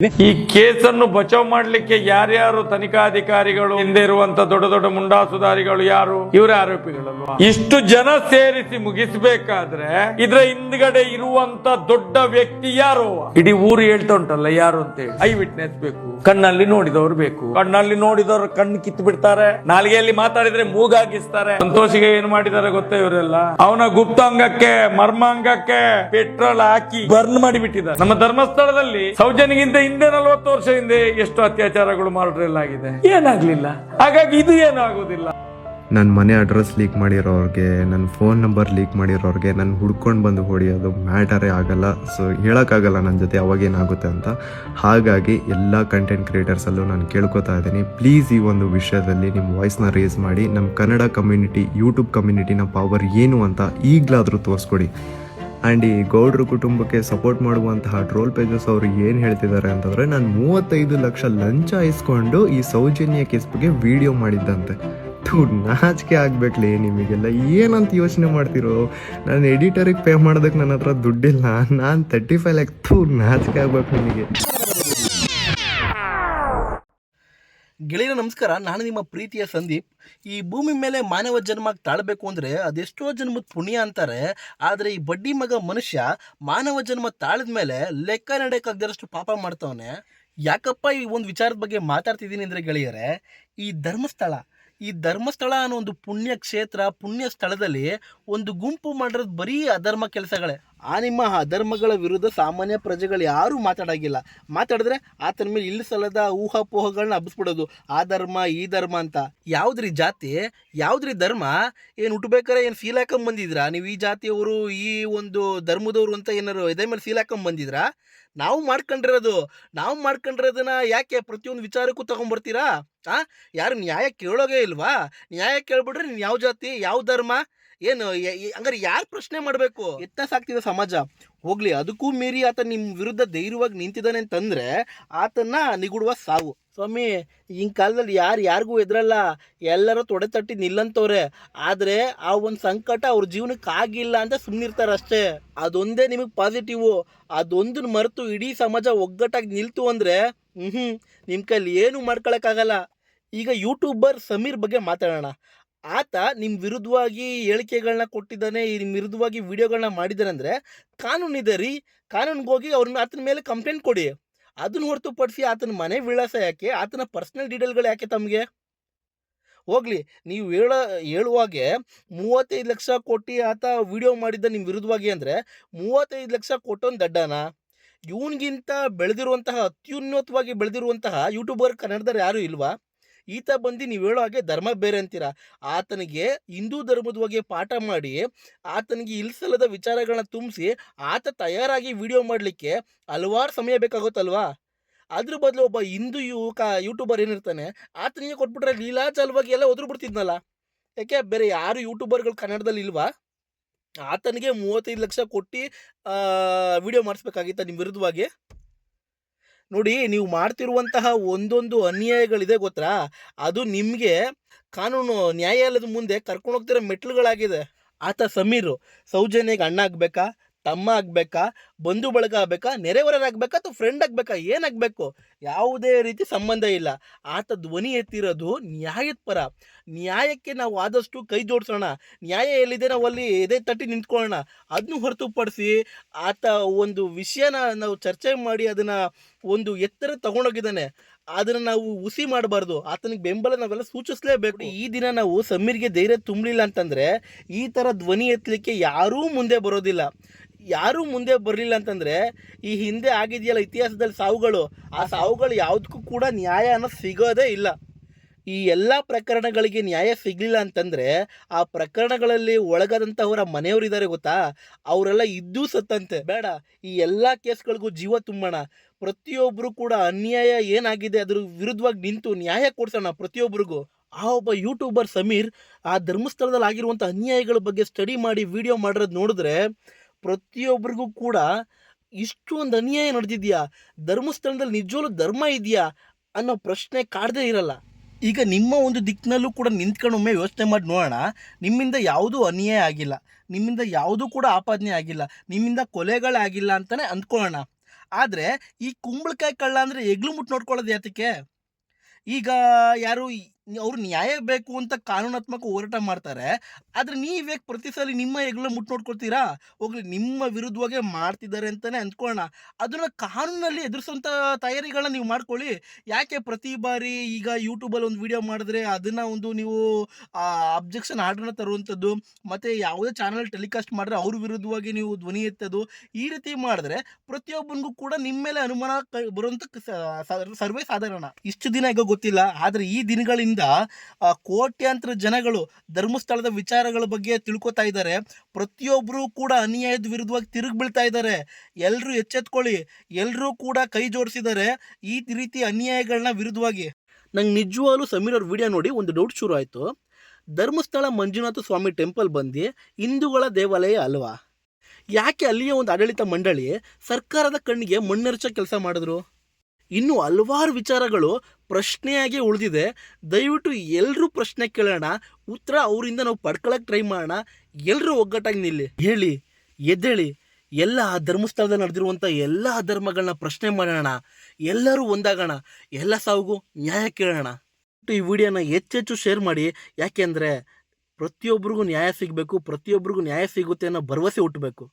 ಈ ಕೇಸನ್ನು ಬಚಾವ್ ಮಾಡಲಿಕ್ಕೆ ಯಾರ್ಯಾರು ತನಿಖಾಧಿಕಾರಿಗಳು, ಹಿಂದೆ ಇರುವಂತ ದೊಡ್ಡ ದೊಡ್ಡ ಮುಂಡಾಸುದಾರಿಗಳು ಯಾರು? ಇವರೇ ಆರೋಪಿಗಳಲ್ವಾ? ಇಷ್ಟು ಜನ ಸೇರಿಸಿ ಮುಗಿಸಬೇಕಾದ್ರೆ ಇದ್ರ ಹಿಂದ್ಗಡೆ ಇರುವಂತ ದೊಡ್ಡ ವ್ಯಕ್ತಿ ಯಾರು? ಇಡೀ ಊರು ಹೇಳ್ತಾ ಉಂಟಲ್ಲ ಯಾರು ಅಂತ ಹೇಳಿ ಐ ವಿಟ್ನೆಸ್ ಬೇಕು, ಕಣ್ಣಲ್ಲಿ ನೋಡಿದವರು ಬೇಕು. ಕಣ್ಣಲ್ಲಿ ನೋಡಿದವರು ಕಣ್ಣು ಕಿತ್ತು ಬಿಡ್ತಾರೆ, ನಾಲಿಗೆಯಲ್ಲಿ ಮಾತಾಡಿದ್ರೆ ಮೂಗಾಗಿಸ್ತಾರೆ ಸಂತೋಷಿಗೆ ಏನ್ ಮಾಡಿದಾರೆ ಗೊತ್ತೇ ಇವರೆಲ್ಲ? ಅವನ ಗುಪ್ತಾಂಗಕ್ಕೆ, ಮರ್ಮಾಂಗಕ್ಕೆ ಪೆಟ್ರೋಲ್ ಹಾಕಿ ಬರ್ನ್ ಮಾಡಿಬಿಟ್ಟಿದ್ದಾರೆ. ನಮ್ಮ ಧರ್ಮಸ್ಥಳದಲ್ಲಿ ಸೌಜನ್ಯಗಿಂತ ಹಿಂದೆ ನಲವತ್ತು ವರ್ಷ ಹಿಂದೆ ಎಷ್ಟು ಅತ್ಯಾಚಾರಗಳು ಆಗಿದೆ ಏನಾಗ್ಲಿಲ್ಲ. ಹಾಗಾಗಿ ಇದು ಏನಾಗೋದಿಲ್ಲ. ನನ್ನ ಮನೆ ಅಡ್ರೆಸ್ ಲೀಕ್ ಮಾಡಿರೋರಿಗೆ ನನ್ನ ಫೋನ್ ನಂಬರ್ ಲೀಕ್ ಮಾಡಿರೋರಿಗೆ ನಾನು ಹುಡ್ಕೊಂಡು ಬಂದು ಹೊಡಿಯೋದು ಮ್ಯಾಟರೇ ಆಗಲ್ಲ. ಸೊ ಹೇಳೋಕ್ಕಾಗಲ್ಲ ನನ್ನ ಜೊತೆ ಅವಾಗೇನಾಗುತ್ತೆ ಅಂತ. ಹಾಗಾಗಿ ಎಲ್ಲ ಕಂಟೆಂಟ್ ಕ್ರಿಯೇಟರ್ಸಲ್ಲೂ ನಾನು ಕೇಳ್ಕೊತಾ ಇದ್ದೀನಿ. ಪ್ಲೀಸ್ ಈ ಒಂದು ವಿಷಯದಲ್ಲಿ ನಿಮ್ಮ ವಾಯ್ಸ್ನ ರೇಸ್ ಮಾಡಿ. ನಮ್ಮ ಕನ್ನಡ ಕಮ್ಯುನಿಟಿ ಯೂಟ್ಯೂಬ್ ಕಮ್ಯುನಿಟಿನ ಪವರ್ ಏನು ಅಂತ ಈಗಲಾದರೂ ತೋರಿಸ್ಕೊಡಿ. ಆ್ಯಂಡ್ ಈ ಗೌಡ್ರ ಕುಟುಂಬಕ್ಕೆ ಸಪೋರ್ಟ್ ಮಾಡುವಂತಹ ಟ್ರೋಲ್ ಪೇಜಸ್ ಅವರು ಏನು ಹೇಳ್ತಿದ್ದಾರೆ ಅಂತಂದರೆ, ನಾನು ಮೂವತ್ತೈದು ಲಕ್ಷ ಲಂಚ ಇಸ್ಕೊಂಡು ಈ ಸೌಜನ್ಯ ಕೇಸ್ ಬಗ್ಗೆ ವಿಡಿಯೋ ಮಾಡಿದ್ದಂತೆ. ಥೂ, ನಾಚಿಕೆ ಆಗ್ಬೇಕ್ಲಿ ನಿಮಗೆಲ್ಲ. ಏನಂತ ಯೋಚನೆ ಮಾಡ್ತಿರೋ? ನಾನು ಎಡಿಟರಿಗೆ ಪೇ ಮಾಡೋದಕ್ಕೆ ನನ್ನ ಹತ್ರ ದುಡ್ಡಿಲ್ಲ. ನಾನು ತರ್ಟಿ ಫೈವ್ ಲ್ಯಾಕ್ ಥೂ, ನಾಚಿಕೆ ಆಗ್ಬೇಕು ನಿಮಗೆ. ಗೆಳೆಯರ ನಮಸ್ಕಾರ, ನಾನು ನಿಮ್ಮ ಪ್ರೀತಿಯ ಸಂದೀಪ್. ಈ ಭೂಮಿ ಮೇಲೆ ಮಾನವ ಜನ್ಮ ತಾಳ್ಬೇಕು ಅಂದರೆ ಅದೆಷ್ಟೋ ಜನ್ಮದ ಪುಣ್ಯ ಅಂತಾರೆ, ಆದರೆ ಈ ಬಡ್ಡಿ ಮಗ ಮನುಷ್ಯ ಮಾನವ ಜನ್ಮ ತಾಳಿದ ಮೇಲೆ ಲೆಕ್ಕ ನಡೆಯೋಕ್ಕಾಗದಷ್ಟು ಪಾಪ ಮಾಡ್ತವನೆ. ಯಾಕಪ್ಪ ಈ ಒಂದು ವಿಚಾರದ ಬಗ್ಗೆ ಮಾತಾಡ್ತಿದ್ದೀನಿ ಅಂದರೆ ಗೆಳೆಯರೆ, ಈ ಧರ್ಮಸ್ಥಳ ಈ ಧರ್ಮಸ್ಥಳ ಅನ್ನೋ ಒಂದು ಪುಣ್ಯ ಕ್ಷೇತ್ರ, ಪುಣ್ಯ ಸ್ಥಳದಲ್ಲಿ ಒಂದು ಗುಂಪು ಮಾಡಿರೋದು ಬರೀ ಅಧರ್ಮ ಕೆಲಸಗಳೇ. ಆ ನಿಮ್ಮ ಅಧರ್ಮಗಳ ವಿರುದ್ಧ ಸಾಮಾನ್ಯ ಪ್ರಜೆಗಳು ಯಾರೂ ಮಾತಾಡೋಂಗಿಲ್ಲ. ಮಾತಾಡಿದ್ರೆ ಆತನ ಮೇಲೆ ಇಲ್ಲಿ ಸಲದ ಊಹಾಪೋಹಗಳನ್ನ ಹಬ್ಬಿಸ್ಬಿಡೋದು. ಆ ಧರ್ಮ, ಈ ಧರ್ಮ ಅಂತ. ಯಾವ್ದ್ರಿ ಜಾತಿ? ಯಾವ್ದ್ರಿ ಧರ್ಮ? ಏನು ಹುಟ್ಟಬೇಕಾರೆ ಏನು ಸೀಲ್ ಹಾಕೊಂಡ್ ಬಂದಿದ್ರಾ ನೀವು ಈ ಜಾತಿಯವರು, ಈ ಒಂದು ಧರ್ಮದವರು ಅಂತ ಏನಾರು ಇದೇ ಮೇಲೆ ಸೀಲ್ ಹಾಕೊಂಡ್ ಬಂದಿದ್ರಾ ನಾವು ಮಾಡ್ಕೊಂಡಿರೋದು. ನಾವು ಮಾಡ್ಕೊಂಡಿರೋದನ್ನ ಯಾಕೆ ಪ್ರತಿಯೊಂದು ವಿಚಾರಕ್ಕೂ ತಗೊಂಡ್ಬರ್ತೀರಾ? ಆ? ಯಾರು ನ್ಯಾಯ ಕೇಳೋಗೇ ಇಲ್ವಾ? ನ್ಯಾಯ ಕೇಳ್ಬಿಟ್ರೆ ನೀನು ಯಾವ ಜಾತಿ, ಯಾವ ಧರ್ಮ? ಏನು ಹಂಗಾರೆ ಯಾರು ಪ್ರಶ್ನೆ ಮಾಡಬೇಕು? ಎತ್ತ ಸಾಕ್ತಿದೆ ಸಮಾಜ. ಹೋಗ್ಲಿ ಅದಕ್ಕೂ ಮೀರಿ ಆತ ನಿಮ್ಮ ವಿರುದ್ಧ ಧೈರ್ಯವಾಗಿ ನಿಂತಿದ್ದಾನೆ ಅಂತಂದರೆ ಆತನ್ನ ನಿಗುಡುವ ಸಾವು. ಸ್ವಾಮಿ ಈ ಕಾಲದಲ್ಲಿ ಯಾರು ಯಾರಿಗೂ ಎದ್ರಲ್ಲ ಎಲ್ಲರೂ ತೊಡೆ ತಟ್ಟಿ ನಿಲ್ಲಂತವ್ರೆ. ಆದರೆ ಆ ಒಂದು ಸಂಕಟ ಅವ್ರ ಜೀವನಕ್ಕೆ ಆಗಿಲ್ಲ ಅಂತ ಸುಮ್ಮನಿರ್ತಾರೆ ಅಷ್ಟೇ. ಅದೊಂದೇ ನಿಮಗೆ ಪಾಸಿಟಿವ್ ಅದೊಂದನ್ನ ಮರೆತು ಇಡೀ ಸಮಾಜ ಒಗ್ಗಟ್ಟಾಗಿ ನಿಲ್ತು ಅಂದರೆ ಹ್ಞೂ ನಿಮ್ಮ ಕೈಲಿ ಏನು ಮಾಡ್ಕೊಳಕ್ಕಾಗಲ್ಲ ಈಗ ಯೂಟ್ಯೂಬರ್ ಸಮೀರ್ ಬಗ್ಗೆ ಮಾತಾಡೋಣ. ಆತ ನಿಮ್ಮ ವಿರುದ್ಧವಾಗಿ ಹೇಳಿಕೆಗಳನ್ನ ಕೊಟ್ಟಿದ್ದಾನೆ ನಿಮ್ಮ ವಿರುದ್ಧವಾಗಿ ವಿಡಿಯೋಗಳನ್ನ ಮಾಡಿದ್ದಾರೆ ಅಂದರೆ ಕಾನೂನಿದೆ ರೀ. ಕಾನೂನಿಗೆ ಹೋಗಿ ಅವ್ರನ್ನ ಆತನ ಮೇಲೆ ಕಂಪ್ಲೇಂಟ್ ಕೊಡಿ. ಅದನ್ನು ಹೊರತುಪಡಿಸಿ ಆತನ ಮನೆ ವಿಳಾಸ ಯಾಕೆ? ಆತನ ಪರ್ಸ್ನಲ್ ಡೀಟೇಲ್ಗಳು ಯಾಕೆ ತಮಗೆ? ಹೋಗ್ಲಿ, ನೀವು ಹೇಳ, ಹೇಳುವಾಗೆ ಮೂವತ್ತೈದು ಲಕ್ಷ ಕೊಟ್ಟು ಆತ ವಿಡಿಯೋ ಮಾಡಿದ್ದ ನಿಮ್ಮ ವಿರುದ್ಧವಾಗಿ ಅಂದರೆ ಮೂವತ್ತೈದು ಲಕ್ಷ ಕೊಟ್ಟೊಂದು ದಡ್ಡನ. ಇವನಿಗಿಂತ ಬೆಳೆದಿರುವಂತಹ, ಅತ್ಯುನ್ನತವಾಗಿ ಬೆಳೆದಿರುವಂತಹ ಯೂಟ್ಯೂಬರ್ ಕನ್ನಡದವ್ರು ಯಾರೂ ಇಲ್ವಾ? ಈತ ಬಂದು ನೀವು ಹೇಳೋ ಹಾಗೆ ಧರ್ಮ ಬೇರೆ ಅಂತೀರ? ಆತನಿಗೆ ಹಿಂದೂ ಧರ್ಮದ ಬಗ್ಗೆ ಪಾಠ ಮಾಡಿ, ಆತನಿಗೆ ಇಲ್ಸಲ್ಲದ ವಿಚಾರಗಳನ್ನ ತುಂಬಿಸಿ, ಆತ ತಯಾರಾಗಿ ವಿಡಿಯೋ ಮಾಡಲಿಕ್ಕೆ ಹಲವಾರು ಸಮಯ ಬೇಕಾಗುತ್ತಲ್ವಾ? ಅದ್ರ ಬದಲು ಒಬ್ಬ ಹಿಂದೂ ಯುವಕ ಯೂಟ್ಯೂಬರ್ ಏನಿರ್ತಾನೆ, ಆತನಿಗೆ ಕೊಟ್ಬಿಟ್ರೆ ಲೀಲಾಚಾಲವಾಗಿ ಎಲ್ಲ ಒದ್ರು ಬಿಡ್ತಿದ್ನಲ್ಲ ಯಾಕೆ? ಬೇರೆ ಯಾರು ಯೂಟ್ಯೂಬರ್ಗಳು ಕನ್ನಡದಲ್ಲಿ ಇಲ್ವಾ? ಆತನಿಗೆ ಮೂವತ್ತೈದು ಲಕ್ಷ ಕೊಟ್ಟು ವಿಡಿಯೋ ಮಾಡಿಸ್ಬೇಕಾಗಿತ್ತ ನಿಮ್ಮ ವಿರುದ್ಧವಾಗಿ? ನೋಡಿ, ನೀವು ಮಾಡ್ತಿರುವಂತಹ ಒಂದೊಂದು ಅನ್ಯಾಯಗಳಿದೆ ಗೊತ್ತಾ? ಅದು ನಿಮಗೆ ಕಾನೂನು ನ್ಯಾಯಾಲಯದ ಮುಂದೆ ಕರ್ಕೊಂಡು ಹೋಗ್ತಿರೋ ಮೆಟ್ಲುಗಳಾಗಿದೆ ಆತ ಸಮೀರು. ಸೌಜನ್ಯಗೆ ಅಣ್ಣ ಆಗ್ಬೇಕಾ ತಮ್ಮ ಆಗ್ಬೇಕಾ, ಬಂಧು ಬಳಗ ಆಗ್ಬೇಕಾ ನೆರೆಹೊರಾಗ್ಬೇಕಾ ಅಥವಾ ಫ್ರೆಂಡ್ ಆಗ್ಬೇಕಾ ಏನಾಗಬೇಕು ಯಾವುದೇ ರೀತಿ ಸಂಬಂಧ ಇಲ್ಲ. ಆತ ಧ್ವನಿ ಎತ್ತಿರೋದು ನ್ಯಾಯದ ಪರ. ನ್ಯಾಯಕ್ಕೆ ನಾವು ಆದಷ್ಟು ಕೈ ಜೋಡಿಸೋಣ. ನ್ಯಾಯ ಎಲ್ಲಿದೆ ನಾವು ಅಲ್ಲಿ ಎದೆ ತಟ್ಟಿ ನಿಂತ್ಕೊಳ್ಳೋಣ. ಅದನ್ನು ಹೊರತುಪಡಿಸಿ ಆತ ಒಂದು ವಿಷಯನ ನಾವು ಚರ್ಚೆ ಮಾಡಿ ಅದನ್ನು ಒಂದು ಎತ್ತರ ತಗೊಂಡೋಗಿದ್ದಾನೆ. ಅದನ್ನು ನಾವು ಹುಸಿ ಮಾಡಬಾರ್ದು. ಆತನಿಗೆ ಬೆಂಬಲ ನಾವೆಲ್ಲ ಸೂಚಿಸಲೇಬೇಕು. ಈ ದಿನ ನಾವು ಸಮೀರ್ಗೆ ಧೈರ್ಯ ತುಂಬಲಿಲ್ಲ ಅಂತಂದರೆ ಈ ಥರ ಧ್ವನಿ ಎತ್ತಲಿಕ್ಕೆ ಯಾರೂ ಮುಂದೆ ಬರೋದಿಲ್ಲ. ಯಾರೂ ಮುಂದೆ ಬರಲಿಲ್ಲ ಅಂತಂದರೆ ಈ ಹಿಂದೆ ಆಗಿದೆಯಲ್ಲ ಇತಿಹಾಸದಲ್ಲಿ ಸಾವುಗಳು, ಆ ಸಾವುಗಳು ಯಾವುದಕ್ಕೂ ಕೂಡ ನ್ಯಾಯ ಅನ್ನೋದು ಸಿಗೋದೇ ಇಲ್ಲ. ಈ ಎಲ್ಲ ಪ್ರಕರಣಗಳಿಗೆ ನ್ಯಾಯ ಸಿಗಲಿಲ್ಲ ಅಂತಂದರೆ ಆ ಪ್ರಕರಣಗಳಲ್ಲಿ ಒಳಗಾದಂಥವರ ಮನೆಯವರಿದ್ದಾರೆ ಗೊತ್ತಾ? ಅವರೆಲ್ಲ ಇದ್ದೂ ಸತ್ತಂತೆ. ಬೇಡ, ಈ ಎಲ್ಲ ಕೇಸ್ಗಳಿಗೂ ಜೀವ ತುಂಬೋಣ. ಪ್ರತಿಯೊಬ್ಬರು ಕೂಡ ಅನ್ಯಾಯ ಏನಾಗಿದೆ ಅದ್ರ ವಿರುದ್ಧವಾಗಿ ನಿಂತು ನ್ಯಾಯ ಕೊಡ್ಸೋಣ ಪ್ರತಿಯೊಬ್ಬರಿಗೂ ಆ ಒಬ್ಬ ಯೂಟ್ಯೂಬರ್ ಸಮೀರ್ ಆ ಧರ್ಮಸ್ಥಳದಲ್ಲಿ ಆಗಿರುವಂಥ ಅನ್ಯಾಯಗಳ ಬಗ್ಗೆ ಸ್ಟಡಿ ಮಾಡಿ, ವಿಡಿಯೋ ಮಾಡಿರೋದು ನೋಡಿದ್ರೆ ಪ್ರತಿಯೊಬ್ಬರಿಗೂ ಕೂಡ ಇಷ್ಟೊಂದು ಅನ್ಯಾಯ ನಡೆದಿದೆಯಾ? ಧರ್ಮಸ್ಥಳದಲ್ಲಿ ನಿಜವಲ್ಲೂ ಧರ್ಮ ಇದೆಯಾ? ಅನ್ನೋ ಪ್ರಶ್ನೆ ಕಾಡದೇ ಇರಲ್ಲ. ಈಗ ನಿಮ್ಮ ಒಂದು ದಿಕ್ಕಿನಲ್ಲೂ ಕೂಡ ನಿಂತ್ಕೊಂಡು ಒಮ್ಮೆ ಯೋಚನೆ ಮಾಡಿ ನೋಡೋಣ. ನಿಮ್ಮಿಂದ ಯಾವುದೂ ಅನ್ಯಾಯ ಆಗಿಲ್ಲ. ನಿಮ್ಮಿಂದ ಯಾವುದೂ ಕೂಡ ಆಪಾದನೆ ಆಗಿಲ್ಲ. ನಿಮ್ಮಿಂದ ಕೊಲೆಗಳಾಗಿಲ್ಲ ಅಂತಲೇ ಅಂದ್ಕೊಳ್ಳೋಣ. ಆದರೆ ಈ ಕುಂಬಳಕಾಯಿ ಕಳ್ಳ ಅಂದರೆ ಎಗ್ಲು ಮುಟ್ಟು ನೋಡ್ಕೊಳ್ಳೋದು ಯಾತಕ್ಕೆ? ಈಗ ಯಾರು ಅವ್ರು ನ್ಯಾಯ ಬೇಕು ಅಂತ ಕಾನೂನಾತ್ಮಕ ಹೋರಾಟ ಮಾಡ್ತಾರೆ. ಆದರೆ ನೀವ್ಯಾಕೆ ಪ್ರತಿ ಸಲ ನಿಮ್ಮ ಹೆಗ್ಲ ಮುಟ್ಟು ನೋಡ್ಕೊಳ್ತೀರಾ? ಹೋಗ್ಲಿ, ನಿಮ್ಮ ವಿರುದ್ಧವಾಗೇ ಮಾಡ್ತಿದ್ದಾರೆ ಅಂತಲೇ ಅಂದ್ಕೊಳ್ಳೋಣ. ಅದನ್ನು ಕಾನೂನಲ್ಲಿ ಎದುರಿಸುವಂಥ ತಯಾರಿಗಳನ್ನ ನೀವು ಮಾಡ್ಕೊಳ್ಳಿ. ಯಾಕೆ ಪ್ರತಿ ಬಾರಿ ಈಗ ಯೂಟ್ಯೂಬಲ್ಲಿ ಒಂದು ವಿಡಿಯೋ ಮಾಡಿದ್ರೆ ಅದನ್ನು ಒಂದು ನೀವು ಅಬ್ಜೆಕ್ಷನ್ ಆರ್ಡ್ರನ್ನ ತರುವಂಥದ್ದು, ಮತ್ತು ಯಾವುದೇ ಚಾನಲ್ ಟೆಲಿಕಾಸ್ಟ್ ಮಾಡಿದ್ರೆ ಅವ್ರ ವಿರುದ್ಧವಾಗಿ ನೀವು ಧ್ವನಿ ಎತ್ತೋದು, ಈ ರೀತಿ ಮಾಡಿದ್ರೆ ಪ್ರತಿಯೊಬ್ಬನಿಗೂ ಕೂಡ ನಿಮ್ಮ ಮೇಲೆ ಅನುಮಾನ ಬರುವಂಥ ಸರ್ವೇ ಸಾಧಾರಣ. ಇಷ್ಟು ದಿನ ಈಗ ಗೊತ್ತಿಲ್ಲ, ಆದರೆ ಈ ದಿನಗಳಿಂದ ಆ, ಕೋಟ್ಯಾಂತರ ಜನಗಳು ಧರ್ಮಸ್ಥಳದ ವಿಚಾರಗಳ ಬಗ್ಗೆ ತಿಳ್ಕೊತಾ ಇದ್ದಾರೆ. ಪ್ರತಿಯೊಬ್ಬರೂ ಕೂಡ ಅನ್ಯಾಯದ ವಿರುದ್ಧವಾಗಿ ತಿರುಗಿ ಬೀಳ್ತಾ ಇದ್ದಾರೆ. ಎಲ್ಲರೂ ಎಚ್ಚೆತ್ಕೊಳ್ಳಿ. ಎಲ್ಲರೂ ಕೂಡ ಕೈ ಜೋಡಿಸಿದ್ದಾರೆ. ಈ ರೀತಿ ಅನ್ಯಾಯಗಳನ್ನ ವಿರುದ್ಧವಾಗಿ. ನಂಗೆ ನಿಜವಾಗ್ಲೂ ಸಮೀರ್ ಅವ್ರ ವಿಡಿಯೋ ನೋಡಿ ಒಂದು ಡೌಟ್ ಶುರು ಆಯಿತು. ಧರ್ಮಸ್ಥಳ ಮಂಜುನಾಥ ಸ್ವಾಮಿ ಟೆಂಪಲ್ ಬಂದು ಹಿಂದೂಗಳ ದೇವಾಲಯ ಅಲ್ವಾ? ಯಾಕೆ ಅಲ್ಲಿಯ ಒಂದು ಆಡಳಿತ ಮಂಡಳಿ ಸರ್ಕಾರದ ಕಣ್ಣಿಗೆ ಮಣ್ಣೆರಚ ಕೆಲಸ ಮಾಡಿದ್ರು? ಇನ್ನು ಹಲವಾರು ವಿಚಾರಗಳು ಪ್ರಶ್ನೆಯಾಗಿ ಉಳಿದಿದೆ. ದಯವಿಟ್ಟು ಎಲ್ಲರೂ ಪ್ರಶ್ನೆ ಕೇಳೋಣ. ಉತ್ತರ ಅವರಿಂದ ನಾವು ಪಡ್ಕೊಳ್ಳೋಕೆ ಟ್ರೈ ಮಾಡೋಣ. ಎಲ್ಲರೂ ಒಗ್ಗಟ್ಟಾಗಿ ನಿಲ್ಲಿ. ಹೇಳಿ, ಎದ್ದೇಳಿ. ಎಲ್ಲ ಆ ಧರ್ಮಸ್ಥಳದಲ್ಲಿ ನಡೆದಿರುವಂಥ ಎಲ್ಲ ಧರ್ಮಗಳನ್ನ ಪ್ರಶ್ನೆ ಮಾಡೋಣ. ಎಲ್ಲರೂ ಒಂದಾಗೋಣ. ಎಲ್ಲ ಸಾವಿಗೂ ನ್ಯಾಯ ಕೇಳೋಣ. ಈ ವಿಡಿಯೋನ ಹೆಚ್ಚೆಚ್ಚು ಶೇರ್ ಮಾಡಿ. ಯಾಕೆಂದರೆ ಪ್ರತಿಯೊಬ್ಬರಿಗೂ ನ್ಯಾಯ ಸಿಗಬೇಕು ಪ್ರತಿಯೊಬ್ಬರಿಗೂ ನ್ಯಾಯ ಸಿಗುತ್ತೆ ಅನ್ನೋ ಭರವಸೆ ಹುಟ್ಟಬೇಕು.